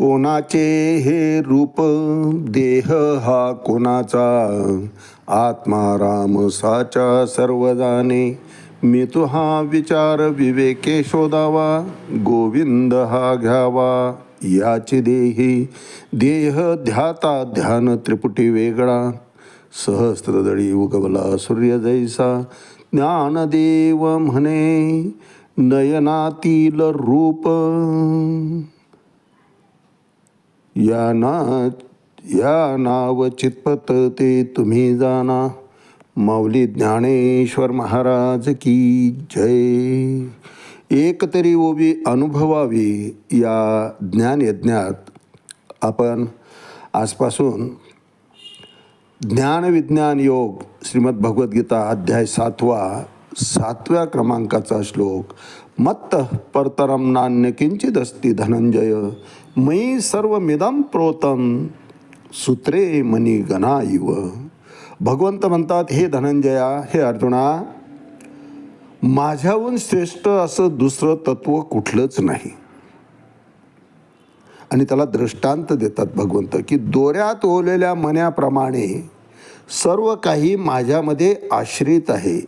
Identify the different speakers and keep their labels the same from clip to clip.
Speaker 1: कोणाचे हे रूप? देह हा कोणाचा? आत्मा राम साचा सर्व मी तो हा विचार विवेके शोधावा. गोविंद हा घ्यावा. याचे देही देह ध्याता ध्यान त्रिपुटी वेगळा. सहस्त्रदळी उगवला सूर्य जैसा. ज्ञानदेव म्हणे नयनातील रूप. या ना या नाव चितपत ते तुम्ही जाना. माऊली ज्ञानेश्वर महाराज की जय. एक तरी ओबी अनुभवावी या ज्ञानयज्ञात. आपण आजपासून ज्ञान विज्ञान योग श्रीमद भगवद्गीता अध्याय सातवा सातव्या क्रमांकाचा श्लोक. मत्त परतरम नान्य किंचित अस्ति धनंजय. मयी सर्व मिदम प्रोतम सूत्रे मनी गणा इव। भगवंत म्हणतात हे धनंजया हे अर्जुना माझ्याहून श्रेष्ठ असं दुसरं तत्व कुठलंच नाही. आणि त्याला दृष्टांत देतात भगवंत की दोऱ्यात ओलेल्या मण्याप्रमाणे सर्व काही माझ्यामध्ये आश्रित आहे.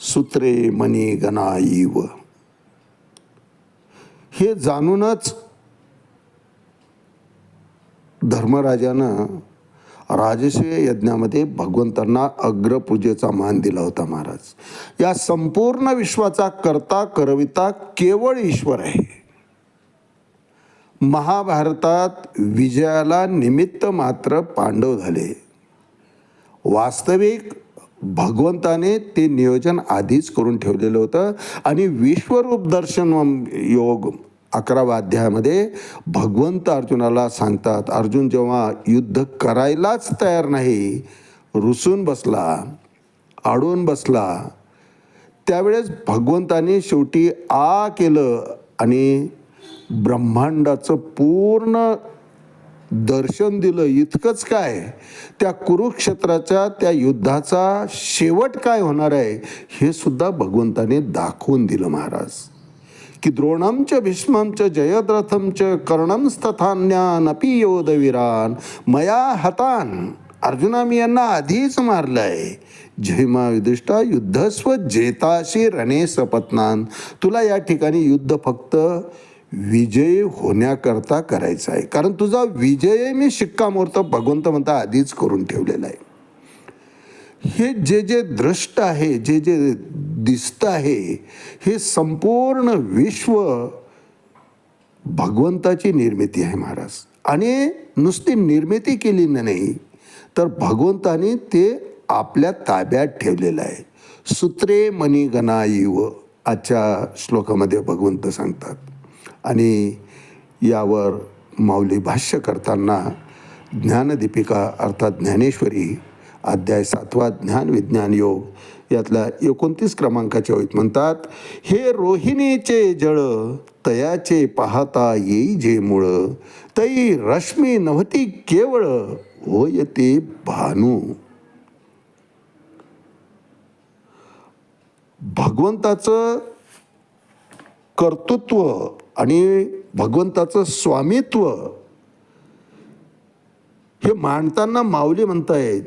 Speaker 1: सूत्रे मनी गणा इव। हे जाणूनच धर्मराजानं राजसूय यज्ञामध्ये भगवंतांना अग्रपूजेचा मान दिला होता महाराज. या संपूर्ण विश्वाचा करता करविता केवळ ईश्वर आहे. महाभारतात विजयाला निमित्त मात्र पांडव झाले. वास्तविक भगवंताने ते नियोजन आधीच करून ठेवलेलं होतं आणि विश्वरूप दर्शन योग अकराव्या अध्यायामध्ये भगवंत अर्जुनाला सांगतात अर्जुन जेव्हा युद्ध करायलाच तयार नाही रुसून बसला आडून बसला त्यावेळेस भगवंताने शेवटी आ केलं आणि ब्रह्मांडाचं पूर्ण दर्शन दिलं. इतकंच काय? त्या कुरुक्षेत्राच्या त्या युद्धाचा शेवट काय होणार आहे हे सुद्धा भगवंताने दाखवून दिलं महाराज. की द्रोणमच भीष्मंच जयद्रथमच कर्णमस्तथान्यानपि योधवीरान मया हतान। अर्जुना मी यांना आधीच मारलंय। जयमा युधिष्ठा युद्धस्व जेताशी रणे सपत्नान। तुला या ठिकाणी युद्ध फक्त विजय होण्याकरता करायचा आहे. कारण तुझा विजय मी शिक्कामोर्तब भगवंत म्हणता आधीच करून ठेवलेला आहे. हे जे जे दृष्ट आहे जे जे दिसत आहे. हे संपूर्ण विश्व भगवंताची निर्मिती आहे महाराज. आणि नुसती निर्मिती केली नाही तर भगवंताने ते आपल्या ताब्यात ठेवलेलं आहे. सूत्रे मनी गणाईव आजच्या श्लोकामध्ये भगवंत सांगतात. आणि यावर माऊली भाष्य करताना ज्ञानदीपिका अर्थात ज्ञानेश्वरी अध्याय सातवा ज्ञान विज्ञान योग यातल्या एकोणतीस क्रमांकाच्या होईत म्हणतात हे रोहिणीचे जळ तयाचे पाहता येई जे मुळ. तई रश्मी नव्हती केवळ होय ते भानू. भगवंताचं कर्तृत्व आणि भगवंताचं स्वामित्व हे मांडताना माऊली म्हणतायत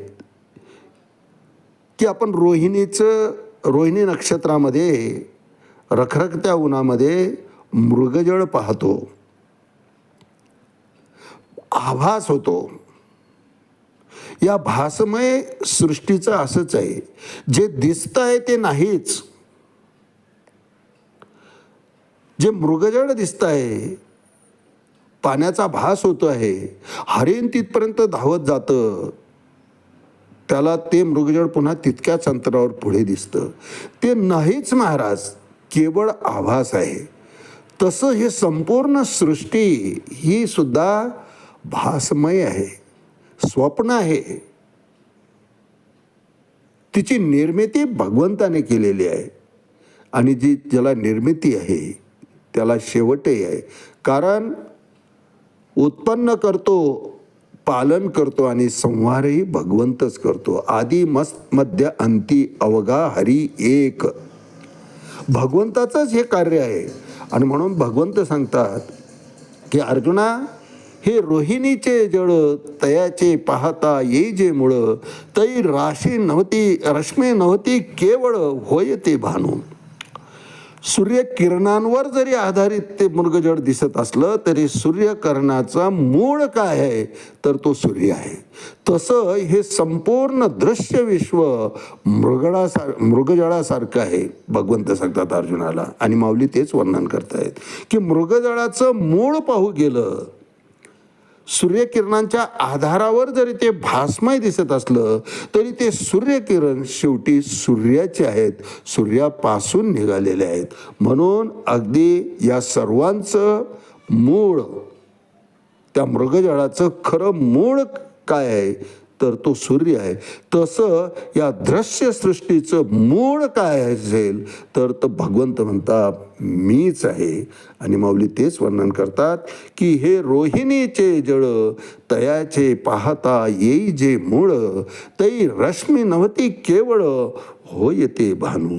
Speaker 1: की आपण रोहिणीचं रोहिणी नक्षत्रामध्ये रखरखत्या उन्हामध्ये मृगजळ पाहतो. आभास होतो. या भासमय सृष्टीचं असंच आहे. जे दिसतं आहे ते नाहीच. जे मृगजळ दिसत आहे पाण्याचा भास होतो आहे. हरिण तिथपर्यंत धावत जातं. त्याला ते मृगजळ पुन्हा तितक्याच अंतरावर पुढे दिसतं. ते नाहीच महाराज केवळ आभास आहे. तसं हे संपूर्ण सृष्टी ही सुद्धा भासमय आहे स्वप्न आहे. तिची निर्मिती भगवंताने केलेली आहे आणि जी ज्याला निर्मिती आहे त्याला शेवटही आहे. कारण उत्पन्न करतो पालन करतो आणि संहारही भगवंतच करतो. आधी मस्त मध्य अंती अवगा हरी एक. भगवंताचंच हे कार्य आहे. आणि म्हणून भगवंत सांगतात की अर्जुना हे रोहिणीचे जळ तयाचे पाहता येई जे मुळ तई राशी नव्हती रश्मी नव्हती केवळ होय ते भानू. सूर्यकिरणांवर जरी आधारित ते मृगजळ दिसत असलं तरी सूर्यकरणाचा मूळ काय आहे? तर तो सूर्य आहे. तसं हे संपूर्ण दृश्य विश्व मृगळासार मृगजळासारखं आहे. भगवंत सांगतात अर्जुनाला. आणि माऊली तेच वर्णन करतायत की मृगजळाचं मूळ पाहू गेलं सूर्यकिरणांच्या आधारावर जरी ते भासमय दिसत असलं तरी ते सूर्यकिरण शेवटी सूर्याचे आहेत. सूर्यापासून निघालेले आहेत. म्हणून अगदी या सर्वांचं मूळ त्या मृगजळाचं खरं मूळ काय आहे? तर तो सूर्य आहे. तसं या दृश्य सृष्टीचं मूळ काय असेल तर तो भगवंत म्हणतात मीच आहे. आणि माऊली तेच वर्णन करतात की हे रोहिणीचे जळ तयाचे पाहता येई जे मूळ तई रश्मी नव्हती केवळ होय ते भानू.